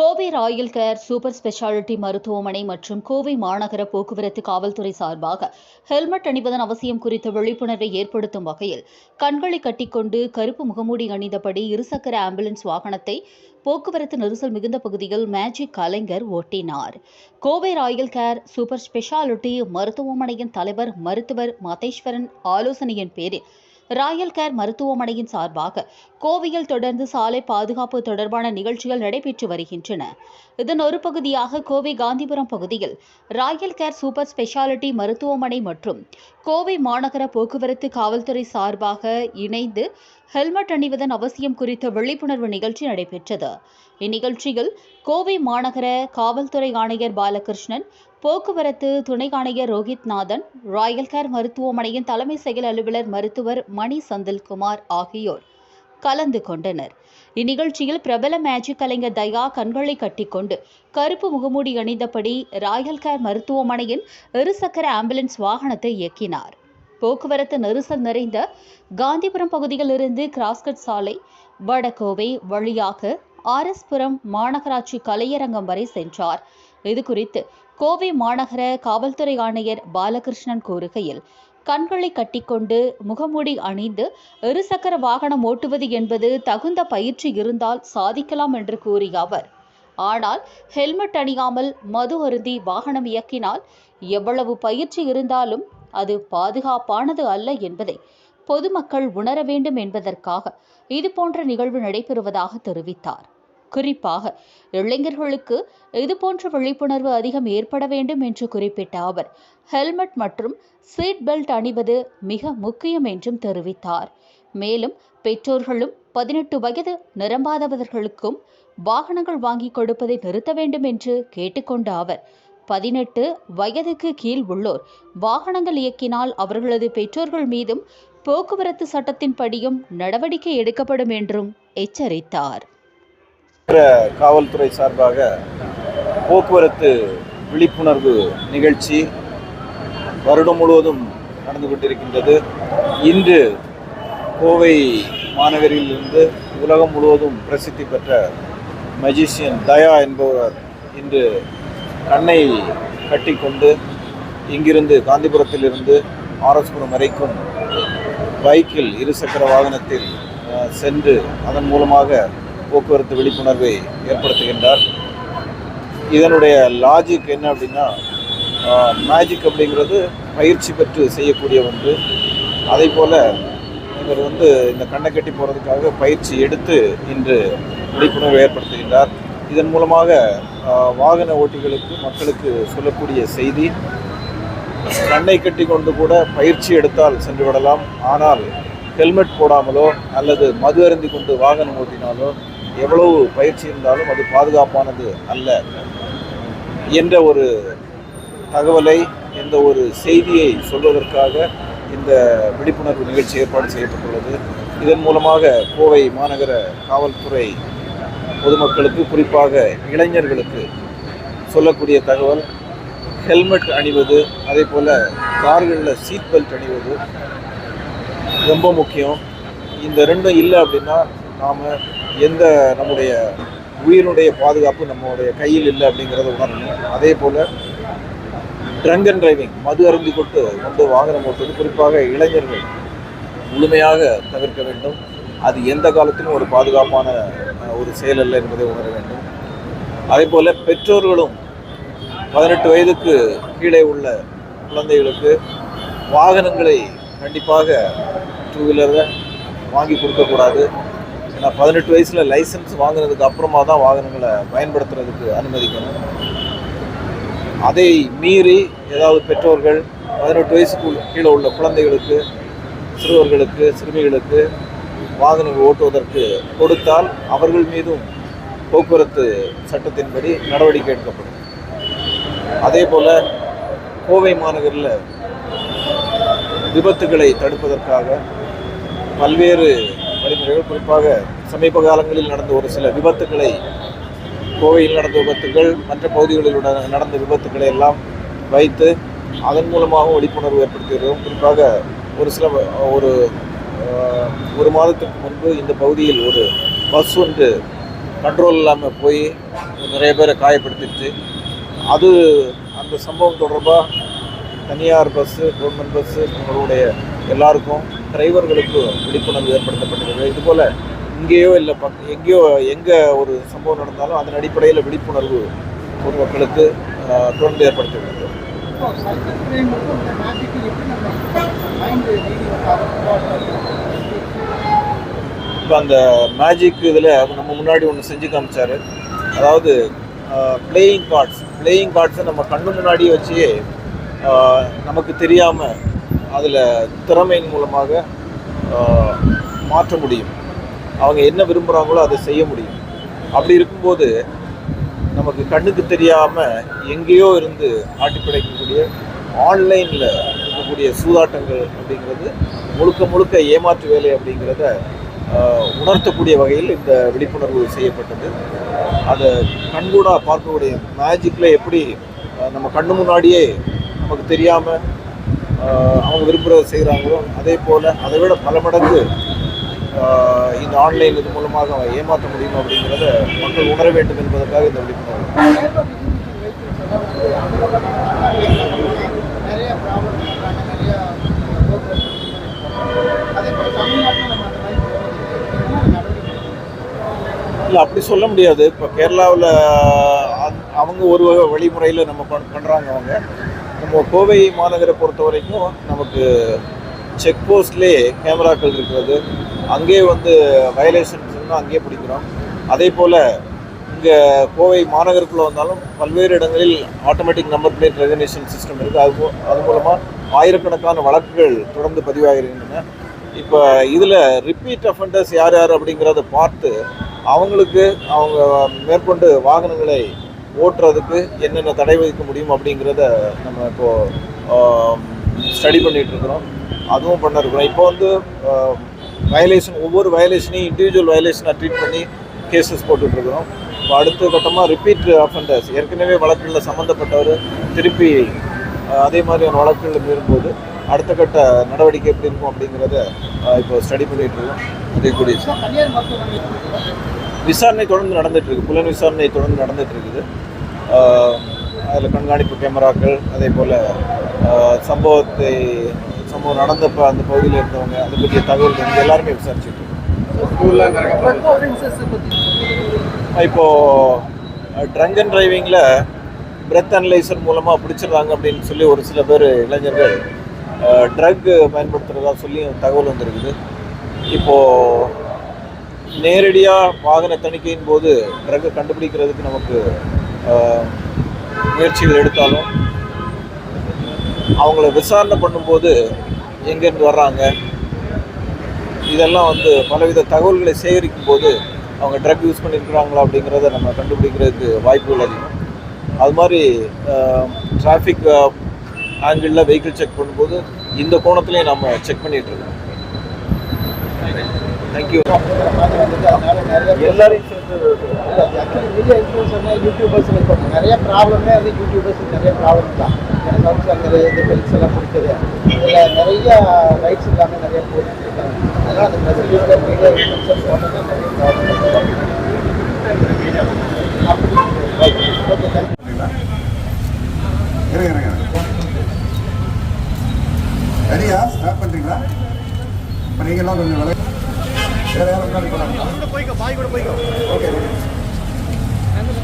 Kovai royal care super speciality மருத்துவமனை மற்றும் கோவை மாநகர போக்குவரத்து காவல்துறை சார்பாக ஹெல்மெட் அணிவதன் அவசியம் குறித்த விழிப்புணர்வை ஏற்படுத்தும் வகையில் கண்களை கட்டிக்கொண்டு கருப்பு முகமூடி அணிந்தபடி இருசக்கர ஆம்புலன்ஸ் வாகனத்தை போக்குவரத்து நெரிசல் மிகுந்த பகுதியில் மேஜிக் கலைஞர் ஓட்டினார். Kovai royal care super speciality மருத்துவமனையின் தலைவர் மருத்துவர் மதேஸ்வரன் ஆலோசனையின் பேரில் ராயல் கேர் மருத்துவமனையின் சார்பாக கோவையில் தொடர்ந்து சாலை பாதுகாப்பு தொடர்பான நிகழ்ச்சிகள் நடைபெற்று வருகின்றன. இதன் ஒரு பகுதியாக கோவை காந்திபுரம் பகுதியில் ராயல் கேர் சூப்பர் ஸ்பெஷாலிட்டி மருத்துவமனை மற்றும் கோவை மாநகர போக்குவரத்து காவல்துறை சார்பாக இணைந்து ஹெல்மெட் அணிவதன் அவசியம் குறித்த விழிப்புணர்வு நிகழ்ச்சி நடைபெற்றது. இந்நிகழ்ச்சியில் கோவை மாநகர காவல்துறை ஆணையர் பாலகிருஷ்ணன் போக்குவரத்து துணை ஆணையர் ரோஹித் நாதன் ராயல் கேர் மருத்துவமனையின் தலைமை செயல் அலுவலர் மருத்துவர் மணி செந்தில்குமார் ஆகியோர் கலந்து கொண்டனர். இந்நிகழ்ச்சியில் பிரபல மேஜிக் கலைஞர் தயா கண்களை கட்டிக்கொண்டு கருப்பு முகமூடி அணிந்தபடி ராயல் கேர் மருத்துவமனையின் இருசக்கர ஆம்புலன்ஸ் வாகனத்தை இயக்கினார். போக்குவரத்து நெரிசல் நிறைந்த காந்திபுரம் பகுதியிலிருந்து கிராஸ்கட் சாலை வடகோவை வழியாக ஆர்எஸ்புரம் மாநகராட்சி கலையரங்கம் வரை சென்றார். இது குறித்து கோவை மாநகர காவல்துறை ஆணையர் பாலகிருஷ்ணன் கூறுகையில் கண்களை கட்டிக்கொண்டு முகமூடி அணிந்து இருசக்கர வாகனம் ஓட்டுவது என்பது தகுந்த பயிற்சி இருந்தால் சாதிக்கலாம் என்று கூறிய அவர். ஆனால் ஹெல்மெட் அணியாமல் மது அருந்தி வாகனம் இயக்கினால் எவ்வளவு பயிற்சி இருந்தாலும் அது பாதுகாப்பானது அல்ல என்பதை பொதுமக்கள் உணர வேண்டும் என்பதற்காக இதுபோன்ற நிகழ்வு நடைபெறுவதாக தெரிவித்தார். குறிப்பாக இளைஞர்களுக்கு இதுபோன்ற விழிப்புணர்வு அதிகம் ஏற்பட வேண்டும் என்று குறிப்பிட்ட அவர் ஹெல்மெட் மற்றும் சீட் பெல்ட் அணிவது மிக முக்கியம் என்றும் தெரிவித்தார். மேலும் பெற்றோர்களும் பதினெட்டு வயது நிரம்பாதவர்களுக்கும் வாகனங்கள் வாங்கி கொடுப்பதை நிறுத்த வேண்டும் என்று கேட்டுக்கொண்ட அவர் பதினெட்டு வயதுக்கு கீழ் உள்ளோர் வாகனங்கள் இயக்கினால் அவர்களது பெற்றோர்கள் மீதும் போக்குவரத்து சட்டத்தின்படியும் நடவடிக்கை எடுக்கப்படும் என்றும் எச்சரித்தார். காவல்துறை சார்பாக போக்குவரத்து விழிப்புணர்வு நிகழ்ச்சி வருடம் முழுவதும் நடந்து கொண்டிருக்கின்றது. இன்று கோவை மாநகரிலிருந்து உலகம் முழுவதும் பிரசித்தி பெற்ற மஜிஷியன் தயா என்பவர் இன்று கண்ணை கட்டிக்கொண்டு இங்கிருந்து காந்திபுரத்திலிருந்து ஆர்எஸ்புரம் வரைக்கும் பைக்கில் இருசக்கர வாகனத்தில் சென்று அதன் மூலமாக போக்குவரத்து விழிப்புணர்வை ஏற்படுத்துகின்றார். இதனுடைய லாஜிக் என்ன அப்படின்னா மேஜிக் அப்படிங்கிறது பயிற்சி பெற்று செய்யக்கூடிய ஒன்று. அதே போல் இவர் வந்து இந்த கண்ணை கட்டி போகிறதுக்காக பயிற்சி எடுத்து இன்று விழிப்புணர்வை ஏற்படுத்துகின்றார். இதன் மூலமாக வாகன ஓட்டிகளுக்கு மக்களுக்கு சொல்லக்கூடிய செய்தி கண்ணை கட்டி கொண்டு கூட பயிற்சி எடுத்தால் சென்று விடலாம். ஆனால் ஹெல்மெட் போடாமலோ அல்லது மது அருந்தி கொண்டு வாகனம் ஓட்டினாலோ எவ்வளவு பயிற்சி இருந்தாலும் அது பாதுகாப்பானது அல்ல என்ற ஒரு தகவலை எந்த ஒரு செய்தியை சொல்வதற்காக இந்த விழிப்புணர்வு நிகழ்ச்சி ஏற்பாடு செய்யப்பட்டுள்ளது. இதன் மூலமாக கோவை மாநகர காவல்துறை பொதுமக்களுக்கு குறிப்பாக இளைஞர்களுக்கு சொல்லக்கூடிய தகவல் ஹெல்மெட் அணிவது அதே போல் கார்களில் சீட் பெல்ட் அணிவது ரொம்ப முக்கியம். இந்த ரெண்டும் இல்லை அப்படின்னா நாம் எந்த நம்முடைய உயிரினுடைய பாதுகாப்பு நம்மளுடைய கையில் இல்லை அப்படிங்கிறத உணரணும். அதே போல் ட்ரங்க் அண்ட் டிரைவிங் மது அருந்தி கொண்டு கொண்டு வாகனம் ஓட்டுவது குறிப்பாக இளைஞர்கள் முழுமையாக தவிர்க்க வேண்டும். அது எந்த காலத்திலும் ஒரு பாதுகாப்பான ஒரு செயல் அல்ல என்பதை உணர வேண்டும். அதே போல் பெற்றோர்களும் பதினெட்டு வயதுக்கு கீழே உள்ள குழந்தைகளுக்கு வாகனங்களை கண்டிப்பாக டூ வீலரை வாங்கி கொடுக்கக்கூடாது. ஏன்னா பதினெட்டு வயசில் லைசன்ஸ் வாங்கினதுக்கு அப்புறமா தான் வாகனங்களை பயன்படுத்துறதுக்கு அனுமதிக்கணும். அதை மீறி ஏதாவது பெற்றோர்கள் பதினெட்டு வயசுக்கு கீழே உள்ள குழந்தைகளுக்கு சிறுவர்களுக்கு சிறுமிகளுக்கு வாகனங்கள் ஓட்டுவதற்கு கொடுத்தால் அவர்கள் மீதும் போக்குவரத்து சட்டத்தின்படி நடவடிக்கை எடுக்கப்படும். அதே போல் கோவை மாநகரில் விபத்துகளை தடுப்பதற்காக பல்வேறு வழிமுறைகள் குறிப்பாக சமீப காலங்களில் நடந்த ஒரு சில விபத்துக்களை கோவையில் நடந்த விபத்துகள் மற்ற பகுதிகளில் நடந்த விபத்துக்களை எல்லாம் வைத்து அதன் மூலமாக விழிப்புணர்வு ஏற்படுத்துகிறோம் குறிப்பாக ஒரு சில ஒரு ஒரு மாதத்திற்கு முன்பு இந்த பகுதியில் ஒரு பஸ் ஒன்று கண்ட்ரோல் இல்லாமல் போய் நிறைய பேரை காயப்படுத்திடுச்சு. அது அந்த சம்பவம் தொடர்பாக தனியார் பஸ்ஸு கவர்மெண்ட் பஸ்ஸு உங்களுடைய எல்லாருக்கும் டிரைவர்களுக்கு விழிப்புணர்வு ஏற்படுத்தப்பட்டிருக்கு இதுபோல் இங்கேயோ இல்லை பக் எங்கேயோ எங்கே ஒரு சம்பவம் நடந்தாலும் அதன் அடிப்படையில் விழிப்புணர்வு பொதுமக்களுக்கு மக்களுக்கு தொடர்ந்து ஏற்படுத்திவிடுது இப்போ மேஜிக்கு இப்போ அந்த மேஜிக் இதில் நம்ம முன்னாடி ஒன்று செஞ்சு காமிச்சாரு. அதாவது பிளேயிங் கார்ட்ஸ் பிளேயிங் கார்ட்ஸை நம்ம கண்ணு முன்னாடியே வச்சு நமக்கு தெரியாமல் அதில் திறமையின் மூலமாக மாற்ற முடியும். அவங்க என்ன விரும்புகிறாங்களோ அதை செய்ய முடியும். அப்படி இருக்கும்போது நமக்கு கண்ணுக்கு தெரியாமல் எங்கேயோ இருந்து ஆட்டி ஆன்லைனில் இருக்கக்கூடிய சூதாட்டங்கள் அப்படிங்கிறது முழுக்க முழுக்க ஏமாற்று வேலை அப்படிங்கிறத உணர்த்தக்கூடிய வகையில் இந்த விழிப்புணர்வு செய்யப்பட்டது. அதை கண்கூடாக பார்க்கக்கூடிய மேஜிக்கில் எப்படி நம்ம கண்ணு முன்னாடியே நமக்கு தெரியாமல் அவங்க விரும்புகிறத செய்கிறாங்களோ அதே போல் அதை விட பல மடங்கு இந்த ஆன்லைன் இது மூலமாக ஏமாற்ற முடியும் அப்படிங்கிறத மக்கள் உணர வேண்டும் என்பதற்காக இந்த விழிப்புணர்வு. அதே மாதிரி இல்லை அப்படி சொல்ல முடியாது. இப்போ கேரளாவில் அவங்க ஒரு வகை வழிமுறையில் நம்ம பண் பண்ணுறாங்க அவங்க. நம்ம கோவை மாநகரை பொறுத்த வரைக்கும் நமக்கு செக் போஸ்ட்லேயே கேமராக்கள் இருக்கிறது. அங்கேயே வந்து வயலேஷன்ஸ் இருந்தால் அங்கேயே பிடிக்கிறோம். அதே போல் இங்கே கோவை மாநகருக்குள்ளே வந்தாலும் பல்வேறு இடங்களில் automatic number plate recognition system இருக்குது அது அது மூலமாக ஆயிரக்கணக்கான வழக்குகள் தொடர்ந்து பதிவாகிருக்கின்றன இப்போ இதில் ரிப்பீட் அஃபண்டர்ஸ் யார் யார் அப்படிங்கிறத பார்த்து அவங்களுக்கு அவங்க மேற்கொண்டு வாகனங்களை ஓட்டுறதுக்கு என்னென்ன தடை விதிக்க முடியும் அப்படிங்கிறத நம்ம இப்போது ஸ்டடி பண்ணிகிட்டு இருக்கிறோம் அதுவும் பண்ண இருக்கிறோம் இப்போ வந்து வயலேஷன் ஒவ்வொரு வயலேஷனையும் இண்டிவிஜுவல் வயலேஷனாக ட்ரீட் பண்ணி கேசஸ் போட்டுட்ருக்குறோம் இப்போ அடுத்த கட்டமாக ரிப்பீட் அஃபெண்டர்ஸ் ஏற்கனவே வழக்குகளில் சம்மந்தப்பட்டவர் திருப்பி அதே மாதிரியான வழக்குகள் மீறும்போது அடுத்த கட்ட நடவடிக்கை எப்படி இருக்கும் அப்படிங்கிறத இப்போ ஸ்டடி பண்ணிட்டு இருக்கோம் அதே கூடிய விசாரணை தொடர்ந்து நடந்துட்டு இருக்கு புலன் விசாரணை தொடர்ந்து நடந்துட்டு இருக்குது அதில் கண்காணிப்பு கேமராக்கள் அதே போல் சம்பவத்தை சம்பவம் நடந்தப்ப அந்த பகுதியில் இருந்தவங்க அதை பற்றிய தகவல் வந்து எல்லாருமே விசாரிச்சுட்டு இருக்கோம் இப்போது ட்ரங்க் அண்ட் டிரைவிங்கில் பிரெத் அனலைசர் மூலமாக பிடிச்சிடுறாங்க அப்படின்னு சொல்லி ஒரு சில பேர் இளைஞர்கள் ட்ரக் பயன்படுத்துகிறதா சொல்லி தகவல் வந்திருக்குது. இப்போது நேரடியாக வாகன தணிக்கையின் போது ட்ரக்கை கண்டுபிடிக்கிறதுக்கு நமக்கு முயற்சிகள் எடுத்தாலும் அவங்கள விசாரணை பண்ணும்போது எங்கேருந்து வர்றாங்க இதெல்லாம் வந்து பலவித தகவல்களை சேகரிக்கும் போது அவங்க ட்ரக் யூஸ் பண்ணியிருக்கிறாங்களா அப்படிங்கிறத நம்ம கண்டுபிடிக்கிறதுக்கு வாய்ப்புகள் அதிகம். அது மாதிரி டிராஃபிக் ஆங்கிளில் வெஹிக்கிள் செக் பண்ணும்போது இந்த கோணத்துலேயும் நம்ம செக் பண்ணிட்டு இருக்கோம். தேங்க்யூ அப்படிங்கிற மாதிரி வந்தது அதனால நிறைய எல்லாரையும் மீடியா இன்ஃப்ளூன்சர்னா யூடியூபர்ஸ் இருக்கும் நிறைய ப்ராப்ளமே வந்து யூடியூபர்ஸ் நிறைய ப்ராப்ளம் தான். எனக்கு வந்து அங்கே இந்த பில்ஸ் எல்லாம் கொடுக்குது இதில் நிறைய ரைட்ஸ் இல்லாமல் நிறைய போட்டுட்டு இருக்காங்க. அதனால் அந்த மெசேஜோட மீடியா இன்ஃப்ளூன்சர் போட்டது நிறைய ப்ராப்ளம்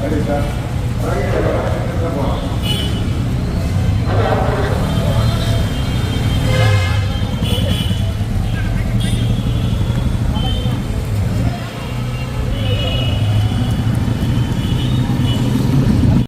Grazie.